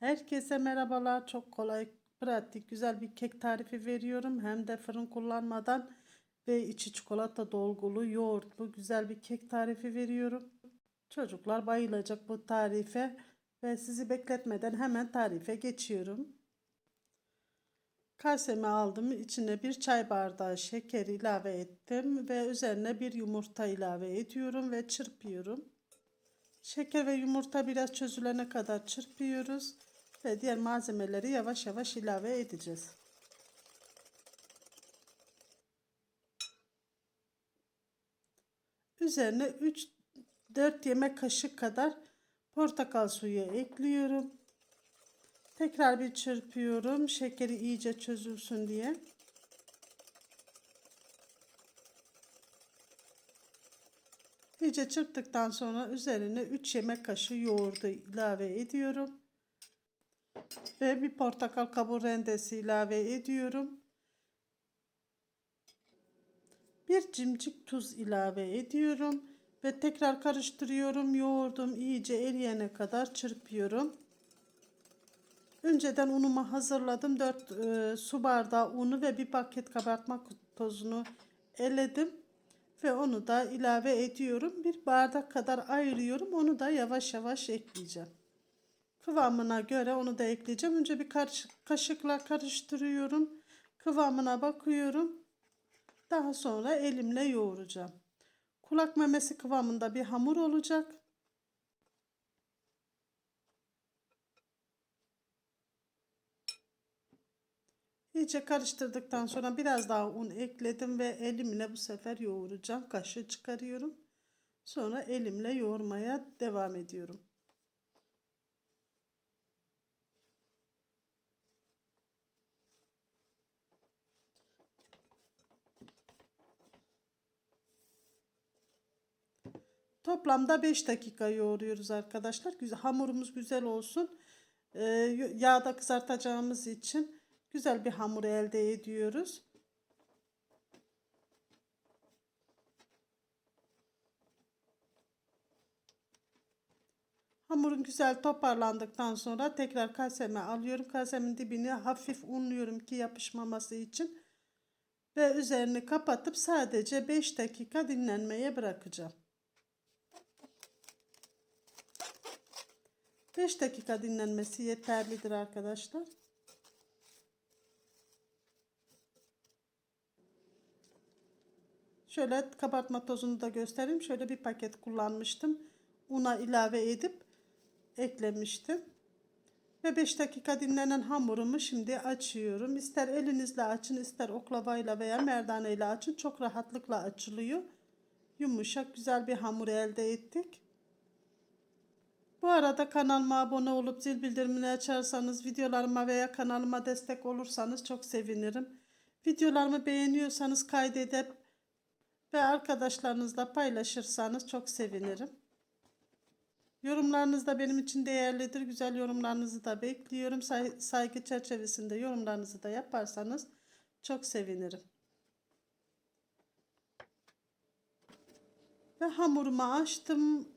Herkese merhabalar. Çok kolay, pratik, güzel bir kek tarifi veriyorum. Hem de fırın kullanmadan ve içi çikolata dolgulu, yoğurtlu güzel bir kek tarifi veriyorum. Çocuklar bayılacak bu tarife ve sizi bekletmeden hemen tarife geçiyorum. Kasemi aldım. İçine bir çay bardağı şeker ilave ettim ve üzerine bir yumurta ilave ediyorum ve çırpıyorum. Şeker ve yumurta biraz çözülene kadar çırpıyoruz ve diğer malzemeleri yavaş yavaş ilave edeceğiz. Üzerine 3-4 yemek kaşık kadar portakal suyu ekliyorum. Tekrar bir çırpıyorum. Şekeri iyice çözülsün diye. İyice çırptıktan sonra üzerine 3 yemek kaşığı yoğurdu ilave ediyorum. Ve bir portakal kabuğu rendesi ilave ediyorum. Bir cimcik tuz ilave ediyorum. Ve tekrar karıştırıyorum. Yoğurdum iyice eriyene kadar çırpıyorum. Önceden unumu hazırladım. 4 e, su bardağı unu ve bir paket kabartma tozunu eledim. Ve onu da ilave ediyorum. Bir bardak kadar ayırıyorum. Onu da yavaş yavaş ekleyeceğim. Kıvamına göre onu da ekleyeceğim. Önce bir kaşıkla karıştırıyorum. Kıvamına bakıyorum. Daha sonra elimle yoğuracağım. Kulak memesi kıvamında bir hamur olacak. İyice karıştırdıktan sonra biraz daha un ekledim ve elimle bu sefer yoğuracağım. Kaşığı çıkarıyorum. Sonra elimle yoğurmaya devam ediyorum. Toplamda 5 dakika yoğuruyoruz arkadaşlar. Güzel, hamurumuz güzel olsun. Ee, yağda kızartacağımız için güzel bir hamur elde ediyoruz. Hamurun güzel toparlandıktan sonra tekrar kaseme alıyorum. Kasemin dibini hafif unluyorum ki yapışmaması için. Ve üzerini kapatıp sadece 5 dakika dinlenmeye bırakacağım. 5 dakika dinlenmesi yeterlidir arkadaşlar. Şöyle kabartma tozunu da göstereyim. Şöyle bir paket kullanmıştım. Una ilave edip eklemiştim. Ve 5 dakika dinlenen hamurumu şimdi açıyorum. İster elinizle açın, ister oklavayla veya merdane ile açın. Çok rahatlıkla açılıyor. Yumuşak, güzel bir hamur elde ettik. Bu arada kanalıma abone olup zil bildirimini açarsanız, videolarıma veya kanalıma destek olursanız çok sevinirim. Videolarımı beğeniyorsanız kaydedip ve arkadaşlarınızla paylaşırsanız çok sevinirim. Yorumlarınız da benim için değerlidir. Güzel yorumlarınızı da bekliyorum. Say saygı çerçevesinde yorumlarınızı da yaparsanız çok sevinirim. Ve hamurumu açtım.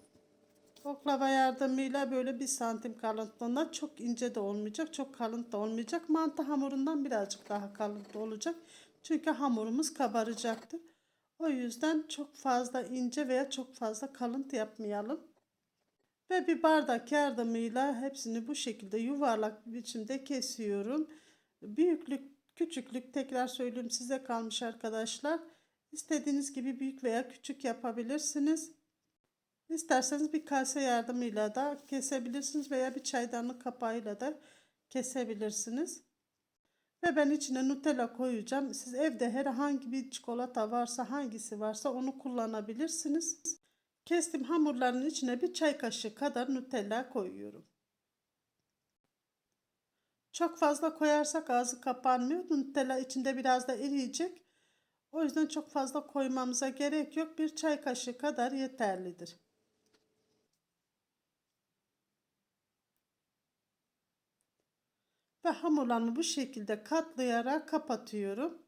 Oklava yardımıyla böyle bir santim kalınlığında çok ince de olmayacak, çok kalın da olmayacak. Mantı hamurundan birazcık daha kalın olacak. Çünkü hamurumuz kabaracaktır. O yüzden çok fazla ince veya çok fazla kalıntı yapmayalım. Ve bir bardak yardımıyla hepsini bu şekilde yuvarlak biçimde kesiyorum. Büyüklük, küçüklük tekrar söyleyeyim size kalmış arkadaşlar. İstediğiniz gibi büyük veya küçük yapabilirsiniz. İsterseniz bir kase yardımıyla da kesebilirsiniz veya bir çaydanlık kapağıyla da kesebilirsiniz. Ve ben içine Nutella koyacağım. Siz evde herhangi bir çikolata varsa hangisi varsa onu kullanabilirsiniz. Kestim hamurların içine bir çay kaşığı kadar Nutella koyuyorum. Çok fazla koyarsak ağzı kapanmıyor. Nutella içinde biraz da eriyecek. O yüzden çok fazla koymamıza gerek yok. Bir çay kaşığı kadar yeterlidir. Ve hamurlarımı bu şekilde katlayarak kapatıyorum.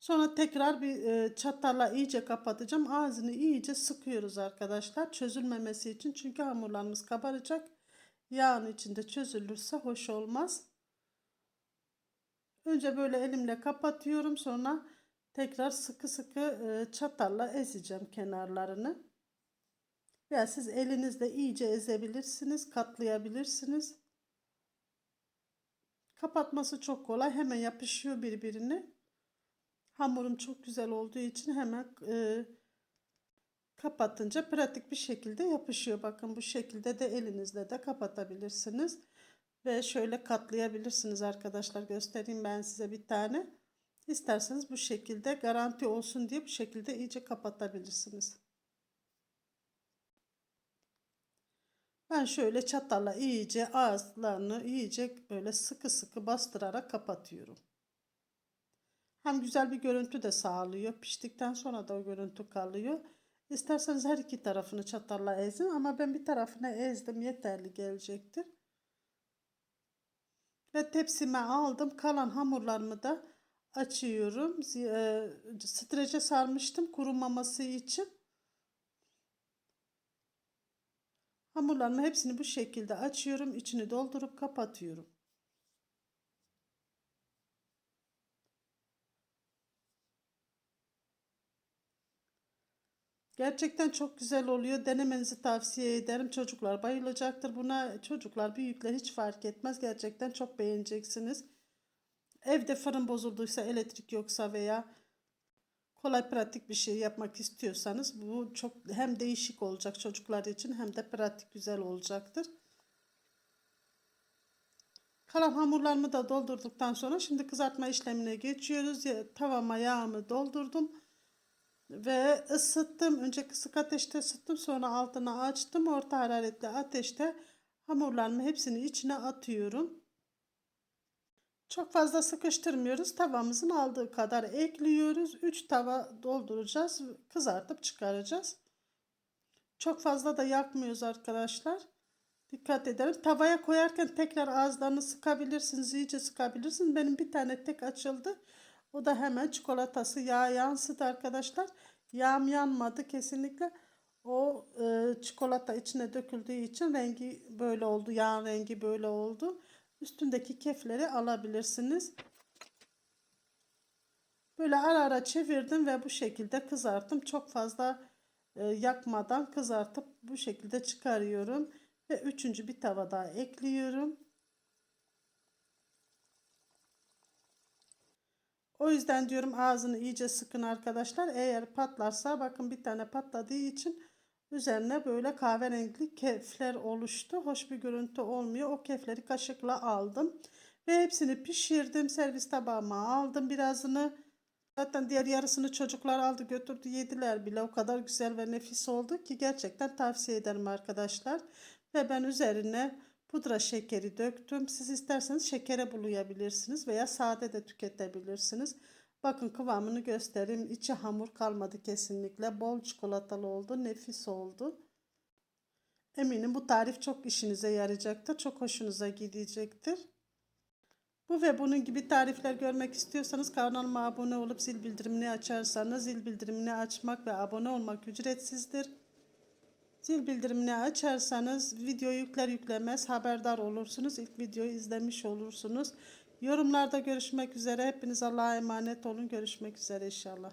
Sonra tekrar bir e, çatalla iyice kapatacağım. Ağzını iyice sıkıyoruz arkadaşlar. Çözülmemesi için. Çünkü hamurlarımız kabaracak. yağın içinde çözülürse hoş olmaz. Önce böyle elimle kapatıyorum sonra tekrar sıkı sıkı e, çatalla ezeceğim kenarlarını. Veya siz elinizle iyice ezebilirsiniz, katlayabilirsiniz. Kapatması çok kolay. Hemen yapışıyor birbirine. Hamurum çok güzel olduğu için hemen e, kapatınca pratik bir şekilde yapışıyor. Bakın bu şekilde de elinizle de kapatabilirsiniz. Ve şöyle katlayabilirsiniz arkadaşlar. Göstereyim ben size bir tane. İsterseniz bu şekilde garanti olsun diye bu şekilde iyice kapatabilirsiniz. Ben şöyle çatalla iyice ağızlarını iyice böyle sıkı sıkı bastırarak kapatıyorum. Hem güzel bir görüntü de sağlıyor. Piştikten sonra da o görüntü kalıyor. İsterseniz her iki tarafını çatalla ezin ama ben bir tarafını ezdim yeterli gelecektir. Ve tepsime aldım. Kalan hamurlarımı da açıyorum. E, strece sarmıştım kurumaması için. Hamurlarımı hepsini bu şekilde açıyorum. içini doldurup kapatıyorum. Gerçekten çok güzel oluyor. Denemenizi tavsiye ederim. Çocuklar bayılacaktır buna. Çocuklar, büyükler hiç fark etmez. Gerçekten çok beğeneceksiniz. Evde fırın bozulduysa, elektrik yoksa veya kolay pratik bir şey yapmak istiyorsanız bu çok hem değişik olacak çocuklar için hem de pratik güzel olacaktır. Kalan hamurlarımı da doldurduktan sonra şimdi kızartma işlemine geçiyoruz. Tavama yağımı doldurdum ve ısıttım. Önce kısık ateşte ısıttım sonra altına açtım. Orta hararetli ateşte hamurlarımı hepsini içine atıyorum. Çok fazla sıkıştırmıyoruz. Tavamızın aldığı kadar ekliyoruz. 3 tava dolduracağız. Kızartıp çıkaracağız. Çok fazla da yakmıyoruz arkadaşlar. Dikkat edelim. Tavaya koyarken tekrar ağızlarını sıkabilirsiniz. iyice sıkabilirsiniz. Benim bir tane tek açıldı. O da hemen çikolatası yağ yansıdı arkadaşlar. Yağım yanmadı kesinlikle. O e, çikolata içine döküldüğü için rengi böyle oldu. Yağ rengi böyle oldu. Üstündeki kefleri alabilirsiniz. Böyle ara ara çevirdim ve bu şekilde kızarttım. Çok fazla e, yakmadan kızartıp bu şekilde çıkarıyorum. Ve üçüncü bir tava daha ekliyorum. O yüzden diyorum ağzını iyice sıkın arkadaşlar. Eğer patlarsa bakın bir tane patladığı için üzerine böyle kahverengi kefler oluştu. Hoş bir görüntü olmuyor. O kefleri kaşıkla aldım. Ve hepsini pişirdim. Servis tabağıma aldım birazını. Zaten diğer yarısını çocuklar aldı götürdü yediler bile. O kadar güzel ve nefis oldu ki gerçekten tavsiye ederim arkadaşlar. Ve ben üzerine pudra şekeri döktüm. Siz isterseniz şekere bulayabilirsiniz veya sade de tüketebilirsiniz. Bakın kıvamını göstereyim. İçi hamur kalmadı kesinlikle. Bol çikolatalı oldu. Nefis oldu. Eminim bu tarif çok işinize yarayacaktır. Çok hoşunuza gidecektir. Bu ve bunun gibi tarifler görmek istiyorsanız kanalıma abone olup zil bildirimini açarsanız zil bildirimini açmak ve abone olmak ücretsizdir. Zil bildirimini açarsanız video yükler yüklemez haberdar olursunuz. İlk videoyu izlemiş olursunuz. Yorumlarda görüşmek üzere. Hepiniz Allah'a emanet olun. Görüşmek üzere inşallah.